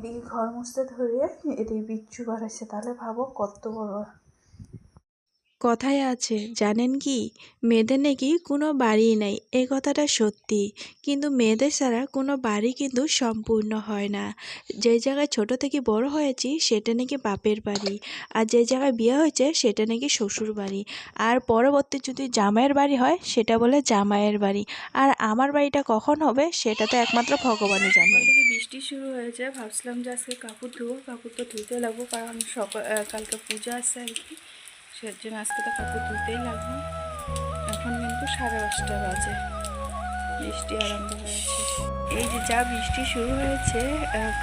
এদিকে ঘর মুছতে ধরে এদিকে বিচ্ছু বাড়াইছে তাহলে ভাবো কত বড় কথায় আছে, জানেন কি? মেয়েদের নাকি কোনো বাড়ি নেই এই কথাটা সত্যি। কিন্তু মেয়েদের ছাড়া কোনো বাড়ি কিন্তু সম্পূর্ণ হয় না। যে জায়গায় ছোট থেকে বড় হয়েছি, সেটা নাকি বাপের বাড়ি। আর যে জায়গায় বিয়ে হয়েছে, সেটা নাকি শ্বশুর বাড়ি। আর পরবর্তী যদি জামাইয়ের বাড়ি হয়, সেটা বলে জামাইয়ের বাড়ি। আর আমার বাড়িটা কখন হবে, সেটা তো একমাত্র ভগবানই জানে। বৃষ্টি শুরু হয়েছে, ভাবছিলাম যে আজকে কাপড় ধুবো, কাপড় তো ধুতে লাগবো, কারণ সকাল কালকে পূজা আছে আর কি। সের জন্য আজকে তো কাপড় ধুতেই লাগবে। এখন কিন্তু সাড়ে পাঁচটা বাজে। বৃষ্টি আরম্ভ হয়েছে। এই যে যা বৃষ্টি শুরু হয়েছে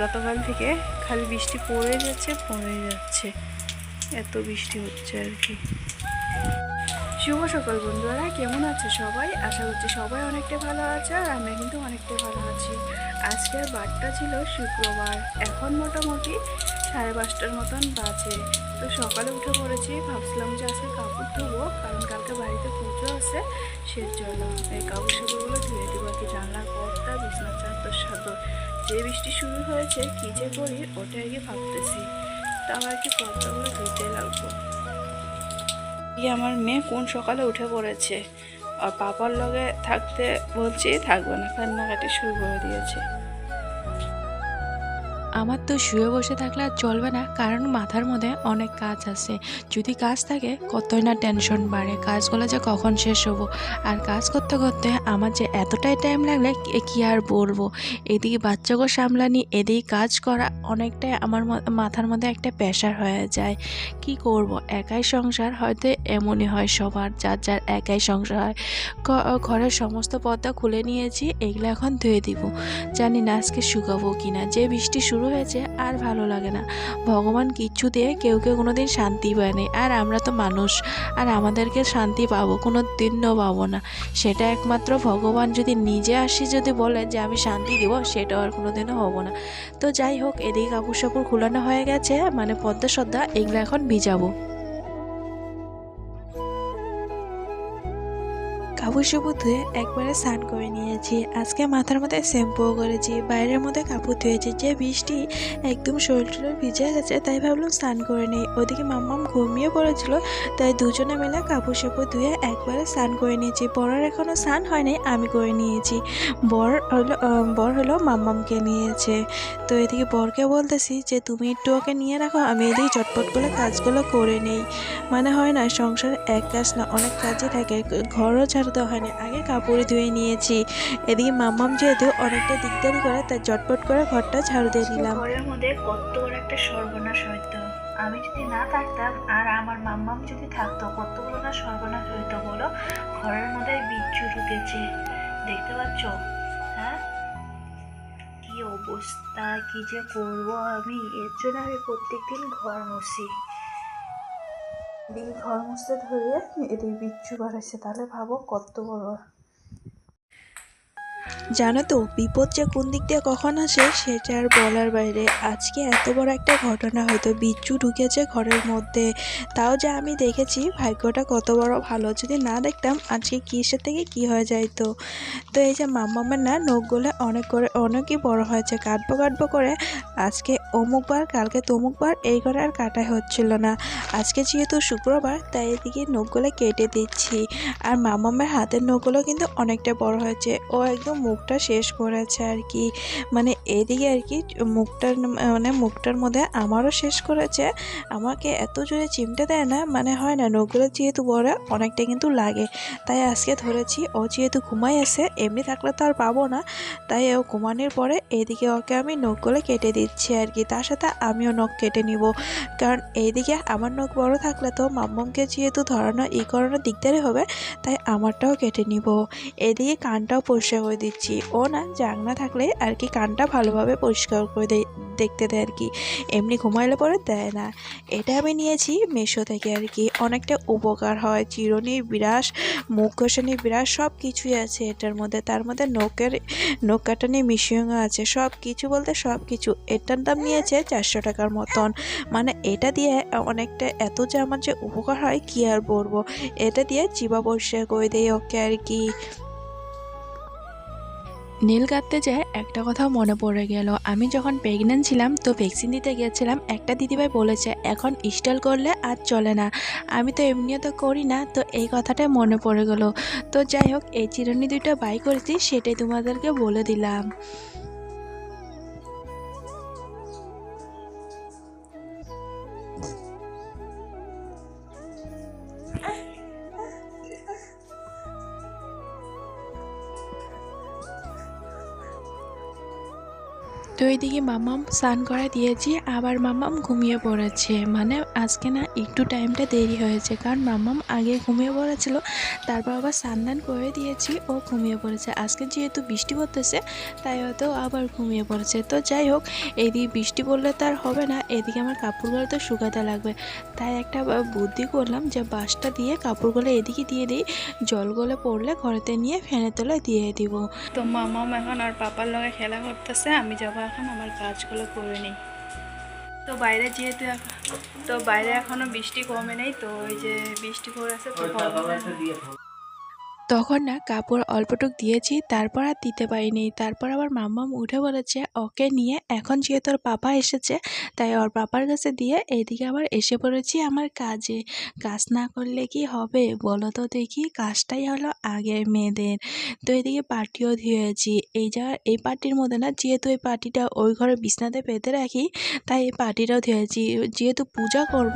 গতকাল থেকে খালি বৃষ্টি পড়ে যাচ্ছে পড়ে যাচ্ছে। এত বৃষ্টি হচ্ছে আর কি। শুভ সকাল বন্ধুরা, কেমন আছে সবাই? আশা করছি সবাই অনেকটা ভালো আছে আর আমরা কিন্তু অনেকটা ভালো আছি। আজকের বারটা ছিল শুক্রবার। এখন মোটামুটি সাড়ে পাঁচটার মতন বাজে। তো সকালে উঠে পড়েছি, ভাবছিলাম যে আজকে কাপড় ধোবো, কারণ কালকে বাড়িতে পুজো আছে সের জন্য এই কাপড় সাপড়গুলো ধুয়ে দেবো। কি জানলার পর্দা, বিছনার চাদর, সাদর। যে বৃষ্টি শুরু হয়েছে, কী যে করি ওটা কি ভাবতেছি। তাও আর কি পর্দাগুলো ধুতে লাগবো। এই আমার মেয়ে কোন সকালে উঠে পড়েছে? আর পাপার লগে থাকতে বলছি, থাকবে না, কান্নাকাটি শুরু করে দিয়েছে। আমার তো শুয়ে বসে থাকলে আর চলবে না, কারণ মাথার মধ্যে অনেক কাজ আছে। যদি কাজ থাকে, কতই না টেনশন বাড়ে, কাজগুলো যে কখন শেষ হব? আর কাজ করতে করতে আমার যে এতটাই টাইম লাগলে কি- আর বলব? এদিকে বাচ্চাকে সামলানি, এদিকে কাজ করা অনেকটাই আমার মাথার মধ্যে একটা প্রেশার হয়ে যায়। কি করব? একাই সংসার, হয়তো এমনই হয় সবার, যার যার একাই সংসার হয়। ঘরের সমস্ত পর্দা খুলে নিয়েছি, এগুলো এখন ধুয়ে দিব। জানি না আজকে শুকাবো কিনা। যে বৃষ্টি শুরু হয়েছে আর ভালো লাগে না। ভগবান কিচ্ছু দিয়ে কেউ কেউ কোনো দিন শান্তি পায় নাই। আর আমরা তো মানুষ, আর আমাদেরকে শান্তি পাবো কোনো দিনও পাবো না। সেটা একমাত্র ভগবান যদি নিজে আসি, যদি বলে যে আমি শান্তি দিব সেটাও আর কোনো দিনও হব না। তো যাই হোক, এদিকে কাপড় সাপুর খোলানো হয়ে গেছে মানে পদ্মা সদ্দা এগুলো এখন ভিজাবো। সাপড় ধুয়ে একবারে স্নান করে নিয়েছি। আজকে মাথার মধ্যে শ্যাম্পুও করেছি, বাইরের মধ্যে কাপড় ধুয়েছি, যে বৃষ্টি একদম শরীর টরীর ভিজে গেছে, তাই ভাবলাম স্নান করে নেই। ওদিকে মাম্মাম ঘুমিয়ে পড়েছিল, তাই দুজনে মিলে কাপড় সাপড় ধুয়ে একবারে স্নান করে নিয়েছি। বরের এখনও স্নান হয়নি, আমি করে নিয়েছি। বর হলো বর হলো মাম্মামকে নিয়েছে। তো এদিকে বরকে বলতেছি যে, তুমি একটু ওকে নিয়ে রাখো, আমি এদিকে চটপট করে কাজগুলো করে নেই। মানে হয় না, সংসার এক কাজ না, অনেক কাজই থাকে, ঘরও ঝাড়তে হয় না আগে কাপড় ধুয়ে নিয়েছি। এদিকে মাম্মাম যেহেতু অনেকটা দিকদারি করে তাই চটপট করে ঘরটা ঝাড়ু দিয়ে নিলাম। ঘরের মধ্যে কত বড় একটা সর্বনাশ হইতো। আমি যদি না থাকতাম আর আমার মাম্মাম যদি থাকতো কত বড় না সর্বনাশ হইতো বলো? ঘরের মধ্যে বিচ্ছু ঢুকেছে। দেখতে পাচ্ছ? হ্যাঁ? কি অবস্থা? কি যে করব আমি? এর জন্য আমি প্রত্যেকদিন ঘর মুছি। ঘর মুছতে ধরে এদের বিচ্ছু বাড়াইছে তাহলে ভাবো কত বড় জানো তো, বিপদ যে কোন দিক দিয়ে কখন আসে সেটা আর বলার বাইরে। আজকে এত বড় একটা ঘটনা হয়তো বিচ্ছু ঢুকেছে ঘরের মধ্যে। তাও যে আমি দেখেছি, ভাগ্যটা কত বড় ভালো। যদি না দেখতাম, আজকে কিসের থেকে কি হয়ে যাইতো তো? এই যে মাম্মামের না নখগুলো অনেক করে অনেকই বড় হয়েছে। কাটবো কাটবো করে আজকে অমুকবার কালকে তমুকবার এই করে আর কাটাই হচ্ছিল না। আজকে যেহেতু শুক্রবার, তাই এদিকে নখগুলো কেটে দিচ্ছি। আর মামামের হাতের নখগুলো কিন্তু অনেকটা বড় হয়েছে। ও একদম মুখটা শেষ করেছে আর কি। মানে এদিকে আর কি মুখটার মানে মুখটার মধ্যে আমারও শেষ করেছে। আমাকে এত জোরে চিমটে দেয় না মানে হয় না, নখগুলো যেহেতু বড়, অনেকটা কিন্তু লাগে। তাই আজকে ধরেছি, ও যেহেতু ঘুমাই আছে, এমনি থাকলে তো আর পাবো না। তাই ও ঘুমানোর পরে এদিকে ওকে আমি নখগুলো কেটে দিচ্ছি আর কি। তার সাথে আমিও নখ কেটে নিব। কারণ এইদিকে আমার নখ বড় থাকলে তো মাম্মামকে যেহেতু ধরানো, ই করানো দিকদারি হবে, তাই আমারটাও কেটে নিব। এদিকে কানটাও পরিষ্কার করে দিচ্ছি। ও না জাংনা থাকলে আর কি কানটা ভালোভাবে পরিষ্কার করে দেখতে দেয় আর কি। এমনি ঘুমাইলে পরে দেয় না। এটা আমি নিয়েছি মেশো থেকে আর কি। অনেকটা উপকার হয় চিরুনি বিরাস, মুখ ঘষানি বিরাস সব কিছুই আছে এটার মধ্যে। তার মধ্যে নখের নখ কাটানি মিশিংও আছে। সব কিছু বলতে সব কিছু এটার দাম নিয়েছে চারশো টাকার মতন। মানে এটা দিয়ে অনেকটা এত যে আমার যে উপকার হয়, কি আর বলব? এটা দিয়ে পরিষ্কার করে দেয় ওকে আর কি। নীল কাটতে যায়, একটা কথা মনে পড়ে গেল। আমি যখন প্রেগনেন্ট ছিলাম, তো ভ্যাকসিন দিতে গিয়েছিলাম একটা দিদিভাই বলেছে, এখন ইনস্টল করলে আর চলে না। আমি তো এমনিও তো করি না, তো এই কথাটা মনে পড়ে গেল। তো যাই হোক, এই চিরুনি দুইটা বাই করেছি, সেটাই তোমাদেরকে বলে দিলাম। তো এইদিকে মামাম স্নান করে দিয়েছি, আবার মামাম ঘুমিয়ে পড়েছে। মানে আজকে না একটু টাইমটা দেরি হয়েছে, কারণ মামাম আগে ঘুমিয়ে পড়েছিল, তারপর আবার স্নান দান করে দিয়েছি, ও ঘুমিয়ে পড়েছে। আজকে যেহেতু বৃষ্টি পড়তেছে, তাই হয়তো আবার ঘুমিয়ে পড়েছে। তো যাই হোক এইদিকে বৃষ্টি পড়লে তো আর হবে না, এদিকে আমার কাপড়গুলো তো শুকাতে লাগবে। তাই একটা বুদ্ধি করলাম যে বাঁশটা দিয়ে কাপড়গুলো এদিকে দিয়ে দিই, জলগুলো পড়লে ঘরেতে নিয়ে ফ্যানের তলায় দিয়ে দিব। তো মামাম এখন আর পাপার লগে খেলা করতেছে, আমি যাব এখন আমার কাজগুলো করে নিই। তো বাইরে যেহেতু তো বাইরে এখনও বৃষ্টি কমে নেই তো ওই যে বৃষ্টি পড়েছে তো ঘর- তখন না কাপড় অল্পটুক দিয়েছি, তারপর আর দিতে পারিনি। তারপর আবার মাম্মাম উঠে বলেছে, ওকে নিয়ে এখন যেহেতু ওর পাপা এসেছে, তাই ওর পাপার কাছে দিয়ে এইদিকে আবার এসে পড়েছি আমার কাজে। কাজ না করলে কি হবে? বলো তো দেখি, কাজটাই হলো আগে মেয়েদের। তো এদিকে পার্টিও ধুয়েছি এই যা, এই পার্টির মধ্যে না যেহেতু এই পার্টিটা ওই ঘরে বিছনাতে পেতে রাখি, তাই এই পার্টিটাও ধুয়েছি যেহেতু পূজা করব,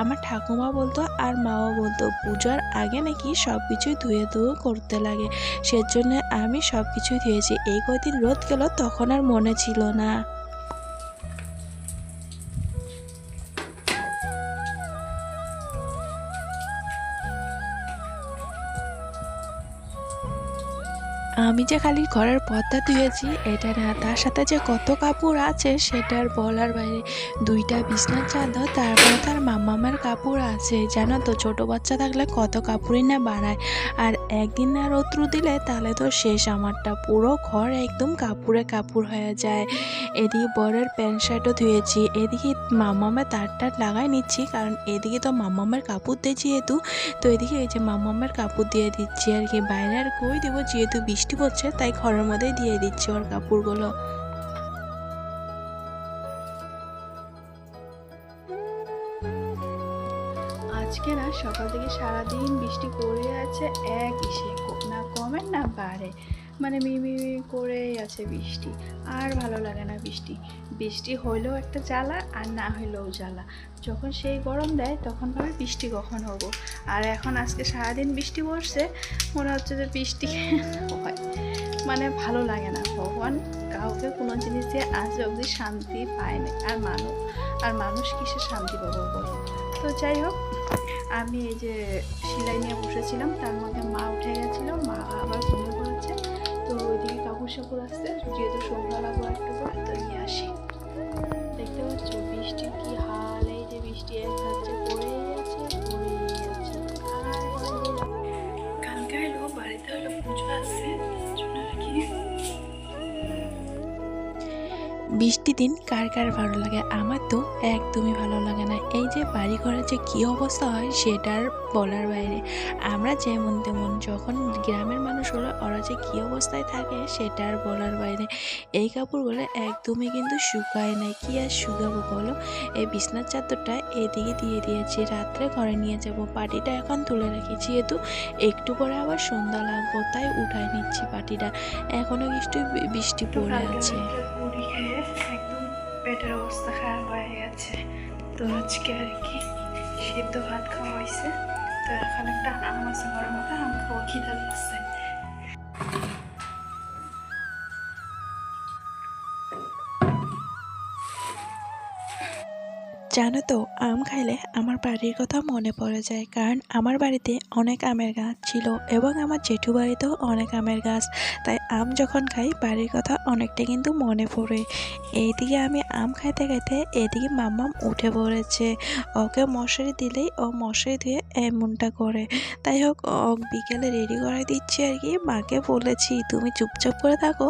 আমার ঠাকুমা বলতো আর মাও বলতো, পূজার আগে নাকি সব কিছুই ধুয়ে ধুয়ে করতে লাগে। সেজন্য আমি সব কিছুই ধুয়েছি এই কয়দিন রোদ গেল, তখন আর মনে ছিল না। আমি যে খালি ঘরের পর্দা ধুয়েছি, এটা না, তার সাথে যে কত কাপড় আছে সেটার বলার বাইরে। দুইটা বিছনার চাদর, তারপরে তার মামামার কাপড় আছে। জানো তো, ছোট বাচ্চা থাকলে কত কাপড়ই না বানায় আর একদিন না রৌদ্রু দিলে তাহলে তো শেষ আমারটা। পুরো ঘর একদম কাপড়ে কাপড় হয়ে যায়। এদিকে বরের প্যান্ট শার্টও ধুয়েছি, এদিকে মামামের তারটা লাগাই নিচ্ছি, কারণ এদিকে তো মামামের কাপড় দেয় যেহেতু, তো এদিকে এই যে মামামের কাপড় দিয়ে দিচ্ছি আর কি। বাইরে আর কই দেবো, যেহেতু বৃষ্টি পড়ছে, তাই ঘরের মধ্যেই দিয়ে দিচ্ছি ওর কাপড়গুলো। আজকে না সকাল থেকে সারাদিন বৃষ্টি পড়ে আছে এক ইসে না কমে না বাড়ে মানে মিমি করেই আছে বৃষ্টি। আর ভালো লাগে না বৃষ্টি। বৃষ্টি হইলেও একটা জ্বালা, আর না হইলেও জ্বালা। যখন সেই গরম দেয়, তখন ভাবে বৃষ্টি কখন হব। আর এখন আজকে সারাদিন বৃষ্টি পড়ছে, মনে হচ্ছে যে বৃষ্টি হয়। মানে ভালো লাগে না। ভগবান কাউকে কোনো জিনিস দিয়ে আজ অবধি শান্তি পায় না আর মানুষ আর মানুষ কিসে শান্তি পাবো বলো? তো যাই হোক আমি এই যে সেলাই নিয়ে বসেছিলাম, তার মধ্যে মা উঠে গেছিল, মা আবার ঘুমিয়ে পড়েছে তো ওইদিকে কাপড় সাপুর আসছে, যেহেতু সন্ধ্যা লাগবো একটু পরে তো নিয়ে আসি। দেখতে পাচ্ছ বৃষ্টি কি হাল, এই যে বৃষ্টি এক যাচ্ছে বৃষ্টি দিন কার কার ভালো লাগে? আমার তো একদমই ভালো লাগে না। এই যে বাড়ি ঘরের যে কী অবস্থা হয় সেটার বলার বাইরে। আমরা যেমন তেমন যখন গ্রামের মানুষ হলো ওরা যে কী অবস্থায় থাকে সেটার বলার বাইরে। এই কাপড়গুলো একদমই কিন্তু শুকায় নাই। কি আর শুকাবো বলো? এই বিছনার চাদরটা এদিকে দিয়ে দিয়েছি রাত্রে ঘরে নিয়ে যাব। পাটিটা এখন তুলে রাখি যেহেতু একটু পরে আবার সন্ধ্যা লাগবো তাই উঠাই নিচ্ছি পাটিটা। এখনও একটু বৃষ্টি পড়ে আছে। একদম পেটের অবস্থা খারাপ হয়ে গেছে। তো আজকে আর কি সিদ্ধ ভাত খাওয়া হয়েছে। তো এখন একটা আম আছে ঘরের মতো আম খাওয়া খিদা লাগছে। জানো তো, আম খাইলে আমার বাড়ির কথা মনে পড়ে যায়, কারণ আমার বাড়িতে অনেক আমের গাছ ছিল এবং আমার জেঠু বাড়িতেও অনেক আমের গাছ। তাই আম যখন খাই, বাড়ির কথা অনেকটা কিন্তু মনে পড়ে। এইদিকে আমি আম খাইতে খাইতে এদিকে মাম্মাম উঠে পড়েছে। ওকে মশারি দিলেই ও মশারি ধুয়ে এমনটা করে। তাই হোক, ও বিকেলে রেডি করাই দিচ্ছি আর কি। মাকে বলেছি, তুমি চুপচাপ করে থাকো,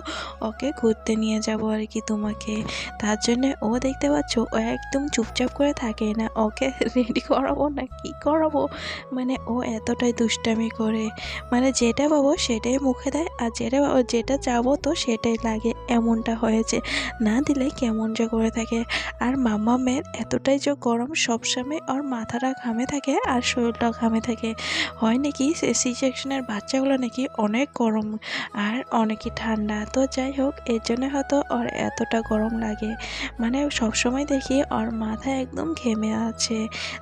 ওকে ঘুরতে নিয়ে যাব আর কি তোমাকে। তার জন্য ও দেখতে পাচ্ছ, ও একদম চুপচাপ করে থাকে না। ওকে রেডি করাবো না কি করাবো? মানে ও এতটাই দুষ্টামি করে। মানে যেটা পাবো সেটাই মুখে দেয় আর যেটা পাবো, যেটা চাবো তো সেটাই লাগে। এমনটা হয়েছে। না দিলে কেমন যে করে থাকে। আর মাম্মা মেয়ের এতটাই যে গরম সবসময় ওর মাথাটা ঘামে থাকে আর শরীরটা ঘামে থাকে। হয় নাকি সি সেকশনের বাচ্চাগুলো নাকি অনেক গরম আর অনেকই ঠান্ডা? তো যাই হোক, এর জন্য হয়তো ওর এতটা গরম লাগে। মানে সবসময় দেখি ওর মাথা একদম ঘেমে আছে।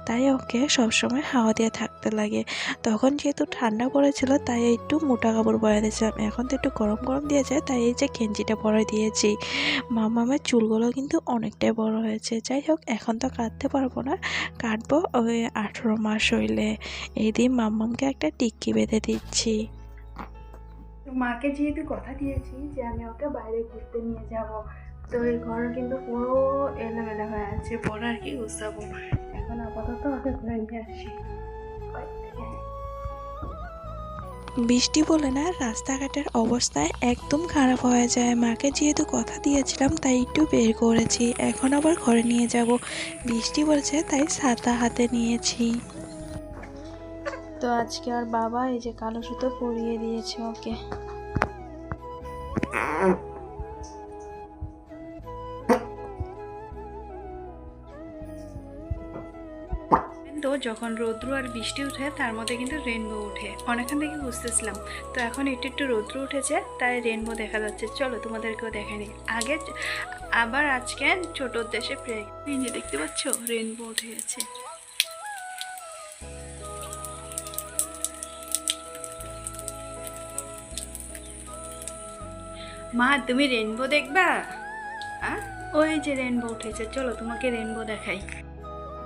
তাই ওকে সবসময় হাওয়া দিয়ে থাকতে লাগে। তখন যেহেতু ঠান্ডা পড়েছিল, তাই একটু মোটা কাপড় পরে দিয়েছিলাম এখন তো একটু গরম গরম দিয়েছে তাই এই যে গেঞ্জিটা পরে দিয়েছি। মামামের চুলগুলো কিন্তু অনেকটাই বড় হয়েছে। যাই হোক, এখন তো কাটতে পারব না। কাটবো ওই আঠেরো মাস হইলে। এই দিন মাম্মামকে একটা টিক্কি বেঁধে দিচ্ছি। মাকে যেহেতু কথা দিয়েছি যে আমি ওকে বাইরে ঘুরতে নিয়ে যাব তো এই ঘর কিন্তু পুরো এলোমেলো হয়ে আছে পরে আর কি গুছাবো। এখন আপাতত ওকে ঘুরে নিয়ে আসি। বৃষ্টি বলে না রাস্তাঘাটের অবস্থায় একদম খারাপ হয়ে যায়। মাকে যেহেতু কথা দিয়েছিলাম তাই একটু বের করেছি। এখন আবার ঘরে নিয়ে যাব। বৃষ্টি বলছে তাই ছাতা হাতে নিয়েছি। তো আজকে আর বাবা এই যে কালো সুতো পরিয়ে দিয়েছে ওকে। যখন রৌদ্র আর বৃষ্টি উঠে, তার মধ্যে কিন্তু রেনবো উঠে। অনেকক্ষণ থেকে বুঝতেছিলাম তো এখন একটু একটু রৌদ্র উঠেছে, তাই রেনবো দেখা যাচ্ছে। চলো তোমাদেরকেও দেখেনি আগে আবার আজকে ছোটোর দেশে প্রে এই যে দেখতে পাচ্ছ রেনবো উঠে গেছে মা, তুমি রেনবো দেখবা? ওই যে রেনবো উঠেছে। চলো তোমাকে রেনবো দেখাই।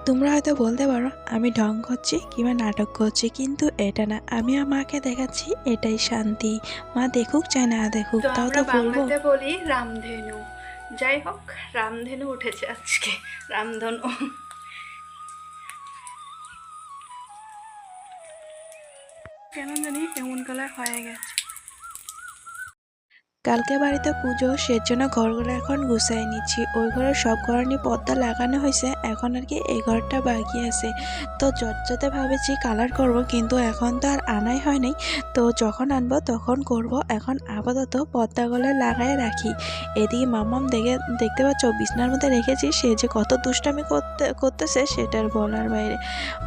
তোমরা হয়তো বলতে পারো আমি ঢং করছি কিংবা নাটক করছি কিন্তু এটা না। আমি আমাকে দেখাচ্ছি এটাই শান্তি। মা দেখুক চাই না দেখুক তাও তো বলব। বলি রামধেনু। যাই হোক রামধেনু উঠেছে আজকে। রামধনু। কেন জানি এমন কালার হয়ে গেছে। কালকে বাড়িতে পুজো, সেজন্য ঘরগুলো এখন গুছাই নিচ্ছি। ওই ঘরের সব ঘর নিয়ে পর্দা লাগানো হয়েছে, এখন আর কি এই ঘরটা বাকি আছে। তো যততে ভাবেছি কালার করব, কিন্তু এখন তো আর আনাই হয় নাই তো যখন আনব তখন করব, এখন আপাতত পর্দাগুলো লাগাই রাখি। এদিকে মামাম দেখে, দেখতে পাচ্ছ, বিছনার মধ্যে রেখেছি, সে যে কত দুষ্টামি করতে, করতেছে সেটার বলার বাইরে।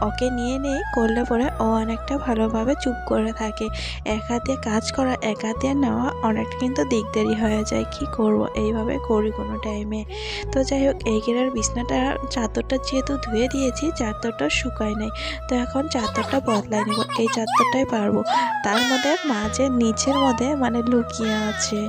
ওকে নিয়ে নিয়ে করলে পরে ও অনেকটা ভালোভাবে চুপ করে থাকে। এক হাতে কাজ করা, এক হাতে নেওয়া, অনেকটা কিন্তু দিকদারি হয়ে যায়, কি করব? এইভাবে করি কোনো টাইমে তো যাই হোক, এই গেরার বিছনাটা, চাদরটা যেহেতু ধুয়ে দিয়েছি, চাদরটা শুকায় নাই। তো এখন চাদরটা বদলাই নেব। এই চাদরটাই পারব। তার মধ্যে মাঝে, নিচের মধ্যে মানে লুকিয়ে আছে।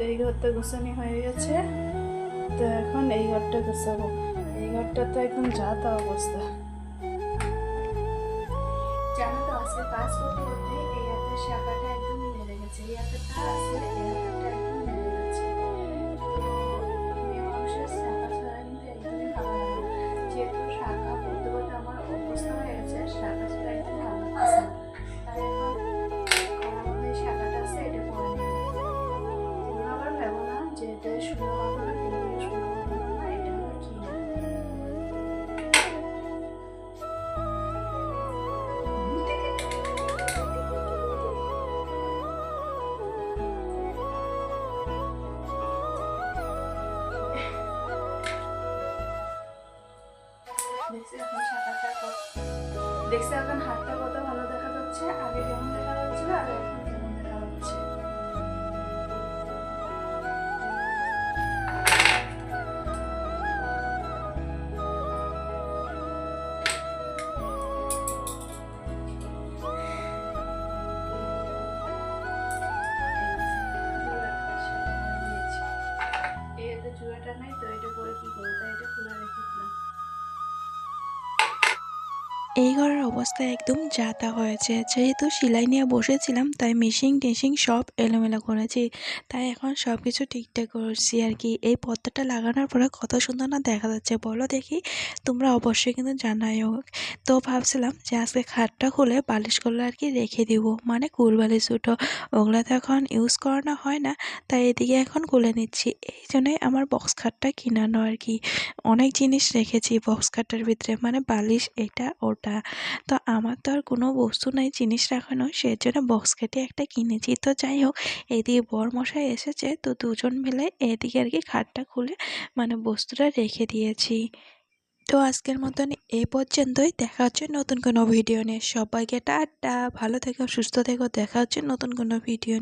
তো এই ঘরটা গোছানি হয়ে গেছে। তো এখন এই ঘরটা গোছাবো। এই ঘরটা তো একদম যা তা অবস্থা জানো তো আজকে কাজ এই শাখাটা একদম মেরে গেছে। এই দেখছি এখন হাতটা কত ভালো দেখা যাচ্ছে আগে যেমন এই ঘরের অবস্থা একদম যাতা হয়েছে। যেহেতু সেলাই নিয়ে বসেছিলাম, তাই মেশিন টেশিন সব এলোমেলো করেছি। তাই এখন সব কিছু ঠিকঠাক করছি আর কি। এই পর্দাটা লাগানোর পরে কত সুন্দর না দেখা যাচ্ছে। বলো দেখি, তোমরা অবশ্যই কিন্তু জানাইও। তো ভাবছিলাম যে আজকে খাটটা খুলে বালিশগুলো আর কি রেখে দিব। মানে কুল বালিশ দুটো। ওগুলো তো এখন ইউজ করানো হয় না, তাই এদিকে এখন খুলে নিচ্ছি। এই জন্যই আমার বক্স খাটটা কিনানো আর কি। অনেক জিনিস রেখেছি বক্স খাটটার ভিতরে। মানে বালিশ, এটা, ওটা। তো আমার তো আর কোনো বস্তু নাই, জিনিস রাখানো সেই জন্য বক্স কেটে একটা কিনেছি। তো যাই হোক এদিকে বর মশাই এসেছে, তো দুজন মিলে এদিকে আর কি খাটটা খুলে মানে বস্তুটা রেখে দিয়েছি। তো আজকের মতন এই পর্যন্তই, দেখা হচ্ছে নতুন কোনো ভিডিও নিয়ে। সবাইকে টাটা, ভালো থেকো, সুস্থ থেকো, দেখা হচ্ছে নতুন কোনো ভিডিও নিয়ে।